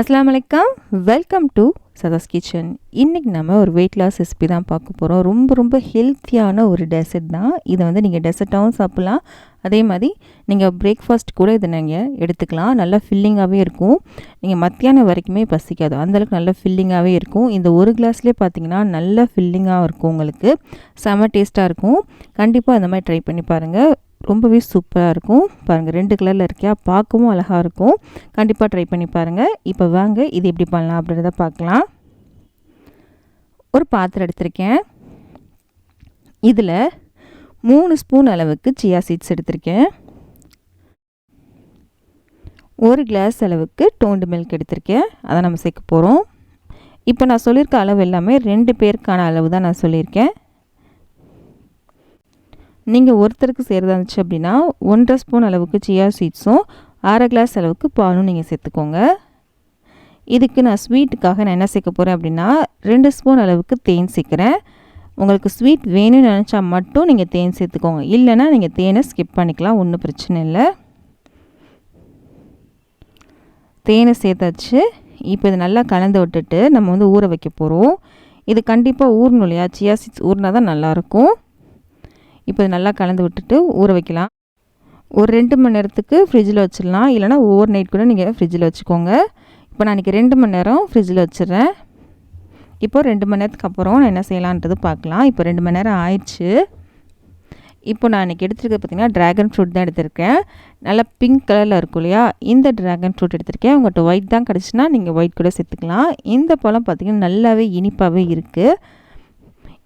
அஸ்லாம் வலைக்கம் welcome to சதாஸ் kitchen இன்றைக்கி நம்ம ஒரு வெயிட் லாஸ் ரெசிபி தான் பார்க்க போகிறோம் ரொம்ப ரொம்ப ஹெல்த்தியான ஒரு டெசர்ட் தான். இதை வந்து நீங்கள் டெசர்ட்டாகவும் சாப்பிட்லாம். அதே மாதிரி நீங்கள் பிரேக்ஃபாஸ்ட் கூட இதை நீங்கள் எடுத்துக்கலாம். நல்லா ஃபில்லிங்காகவே இருக்கும். நீங்கள் மத்தியானம் வரைக்குமே பசிக்காது. அந்தளவுக்கு நல்ல ஃபில்லிங்காகவே இருக்கும். இந்த ஒரு கிளாஸ்லேயே பார்த்தீங்கன்னா நல்லா ஃபில்லிங்காக இருக்கும் உங்களுக்கு. செம டேஸ்ட்டாக இருக்கும். கண்டிப்பாக அந்த மாதிரி ட்ரை பண்ணி பாருங்கள் ரொம்பவே சூப்பராக இருக்கும். பாருங்கள் ரெண்டு கலரில் இருக்கியா பார்க்கவும் அழகாக இருக்கும். கண்டிப்பாக ட்ரை பண்ணி பாருங்கள் இப்போ வாங்க இது எப்படி பண்ணலாம் அப்படின்றத பார்க்கலாம். ஒரு பாத்திரம் எடுத்திருக்கேன். இதில் மூணு ஸ்பூன் அளவுக்கு சியா சீட்ஸ் எடுத்திருக்கேன். ஒரு கிளாஸ் அளவுக்கு டோண்டு மில்க் எடுத்திருக்கேன். அதை நம்ம சேர்க்க போகிறோம் இப்போ நான் சொல்லியிருக்க அளவு எல்லாமே ரெண்டு பேருக்கான அளவு தான் நான் சொல்லியிருக்கேன். நீங்கள் ஒருத்தருக்கு செய்கிறதா இருந்துச்சு அப்படின்னா ஒன்றரை ஸ்பூன் அளவுக்கு சியா சீட்ஸும் அரை கிளாஸ் அளவுக்கு பாலும் நீங்கள் சேர்த்துக்கோங்க. இதுக்கு நான் ஸ்வீட்டுக்காக நான் என்ன சேர்க்க போகிறேன் அப்படின்னா ரெண்டு ஸ்பூன் அளவுக்கு தேன் சேர்க்குறேன். உங்களுக்கு ஸ்வீட் வேணும்னு நினச்சா மட்டும் நீங்கள் தேன் சேர்த்துக்கோங்க. இல்லைன்னா நீங்கள் தேனை ஸ்கிப் பண்ணிக்கலாம் ஒன்றும் பிரச்சனை இல்லை. தேனை சேர்த்தாச்சு. இப்போ இது நல்லா கலந்து விட்டுட்டு நம்ம வந்து ஊற வைக்க போகிறோம் இது கண்டிப்பாக ஊறணும் இல்லையா? சியா சீட்ஸ் ஊறினா தான் நல்லாயிருக்கும் இப்போ நல்லா கலந்து விட்டுட்டு ஊற வைக்கலாம். ஒரு ரெண்டு மணி நேரத்துக்கு ஃப்ரிட்ஜில் வச்சிடலாம். இல்லைனா ஓவர் நைட் கூட நீங்கள் ஃப்ரிட்ஜில் வச்சுக்கோங்க. இப்போ நான் இன்றைக்கி ரெண்டு மணி நேரம் ஃப்ரிட்ஜில் வச்சிடுறேன். இப்போ ரெண்டு மணி நேரத்துக்கு அப்புறம் நான் என்ன செய்யலான்றது பார்க்கலாம். இப்போ ரெண்டு மணி நேரம் ஆயிடுச்சு. இப்போ நான் இன்றைக்கி எடுத்துருக்கிறது பார்த்திங்கன்னா ட்ராகன் ஃப்ரூட் தான் எடுத்திருக்கேன். நல்லா பிங்க் கலரில் இருக்கும் இல்லையா? இந்த ட்ராகன் ஃப்ரூட் எடுத்திருக்கேன். உங்கள்கிட்ட ஒயிட் தான் கிடச்சின்னா நீங்கள் ஒயிட் கூட சேர்த்துக்கலாம். இந்த பழம் பார்த்திங்கன்னா நல்லாவே இனிப்பாகவே இருக்குது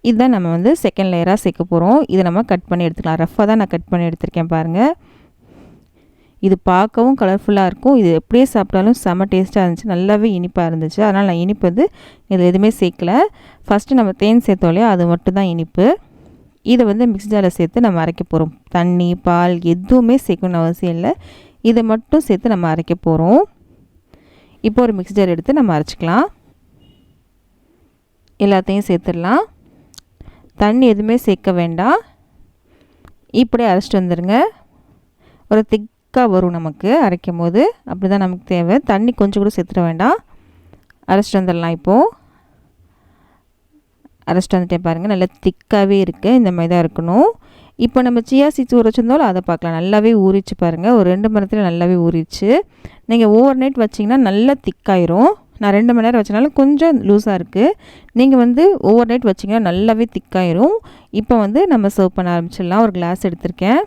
இதுதான் நம்ம வந்து செகண்ட் லேயராக சேர்க்க போகிறோம் இதை நம்ம கட் பண்ணி எடுத்துக்கலாம். ரஃபாக தான் நான் கட் பண்ணி எடுத்திருக்கேன் பாருங்கள் இது பார்க்கவும் கலர்ஃபுல்லாக இருக்கும். இது எப்படியே சாப்பிட்டாலும் செம்ம டேஸ்ட்டாக இருந்துச்சு. நல்லாவே இனிப்பாக இருந்துச்சு. அதனால் நான் இனிப்பு வந்து இதில் எதுவுமே சேர்க்கல. ஃபஸ்ட்டு நம்ம தேன் சேர்த்தோம் இல்லையா? அது மட்டும் தான் இனிப்பு. இதை வந்து மிக்ஸ் ஜாரில் சேர்த்து நம்ம அரைக்க போகிறோம் தண்ணி பால் எதுவுமே சேர்க்கணும்னு அவசியம் இல்லை. இதை மட்டும் சேர்த்து நம்ம அரைக்க போகிறோம் இப்போ ஒரு மிக்ஸ் ஜார் எடுத்து நம்ம அரைச்சிக்கலாம். எல்லாத்தையும் சேர்த்துடலாம். தண்ணி எதுவுமே சேர்க்க வேண்டாம். இப்படியே அரைச்சிட்டு வந்துடுங்க ஒரு திக்காக வரும் நமக்கு அரைக்கும் போது அப்படி தான் நமக்கு தேவை. தண்ணி கொஞ்சம் கூட சேர்த்துட வேண்டாம். அரைச்சிட்டு வந்துடலாம் இப்போது அரைச்சிட்டு வந்துட்டே பாருங்கள் நல்லா திக்காகவே இருக்குது இந்த மாதிரி தான் இருக்கணும். இப்போ நம்ம சியா சீட்ஸ் ஊற அதை பார்க்கலாம். நல்லாவே ஊறிச்சு பாருங்கள் ஒரு ரெண்டு மரத்தில் நல்லாவே ஊறிச்சு நீங்கள் ஓவர் நைட் வச்சிங்கன்னா நல்லா திக்காயிரும் நான் ரெண்டு மணி நேரம் வச்சனால கொஞ்சம் லூஸாக இருக்குது நீங்கள் வந்து ஓவர் நைட் வச்சிங்கன்னா நல்லாவே திக்காயிரும் இப்போ வந்து நம்ம சர்வ் பண்ண ஆரம்பிச்சிடலாம். ஒரு கிளாஸ் எடுத்திருக்கேன்.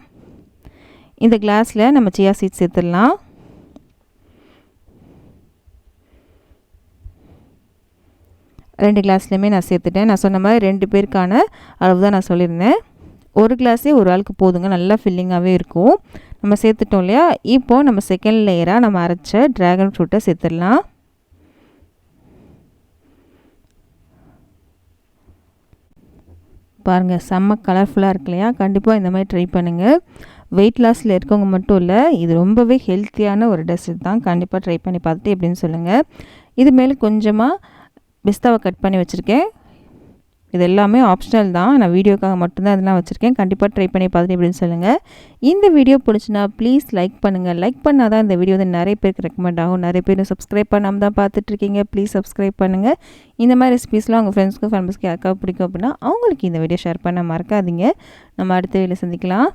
இந்த கிளாஸில் நம்ம சியா சீட் சேர்த்துடலாம். ரெண்டு கிளாஸ்லேயுமே நான் சேர்த்துட்டேன். நான் சொன்ன மாதிரி ரெண்டு பேருக்கான அளவு தான் நான் சொல்லியிருந்தேன். ஒரு கிளாஸே ஒரு ஆளுக்கு போதுங்க. நல்லா ஃபில்லிங்காகவே இருக்கும். நம்ம சேர்த்துட்டோம் இல்லையா? இப்போது நம்ம செகண்ட் லேயராக நம்ம அரைச்ச ட்ராகன் ஃப்ரூட்டை சேர்த்துடலாம். பாருங்கள் செம்ம கலர்ஃபுல்லாக இருக்கு இல்லையா? கண்டிப்பாக இந்த மாதிரி ட்ரை பண்ணுங்கள் வெயிட் லாஸில் இருக்கவங்க மட்டும் இல்லை இது ரொம்பவே ஹெல்த்தியான ஒரு ட்ரெஸ் தான் கண்டிப்பாக ட்ரை பண்ணி பார்த்துட்டு எப்படின்னு சொல்லுங்கள் இது மேலே கொஞ்சமாக பிஸ்தாவை கட் பண்ணி வச்சுருக்கேன். இது எல்லாமே ஆப்ஷனல் தான். நான் வீடியோக்காக மட்டும்தான் இதெல்லாம் வச்சுருக்கேன். கண்டிப்பாக ட்ரை பண்ணி பார்த்துட்டு எப்படின்னு சொல்லுங்கள் இந்த வீடியோ பிடிச்சினா ப்ளீஸ் லைக் பண்ணுங்கள் லைக் பண்ணால் தான் இந்த வீடியோ வந்து நிறைய பேருக்கு ரெக்கமெண்ட் ஆகும். நிறைய பேர் சப்ஸ்கிரைப் பண்ணாமல் தான் பார்த்துட்ருக்கீங்க ப்ளீஸ் சப்ஸ்கிரைப் பண்ணுங்கள் இந்த மாதிரி ரெசிபீஸ்லாம் உங்கள் ஃப்ரெண்ட்ஸ்க்கு ஃபேமிலிஸ்க்கு யாருக்காவது பிடிக்கும் அப்படின்னா அவங்களுக்கு இந்த வீடியோ ஷேர் பண்ண மறக்காதீங்க. நம்ம அடுத்த வீடியோ சந்திக்கலாம்.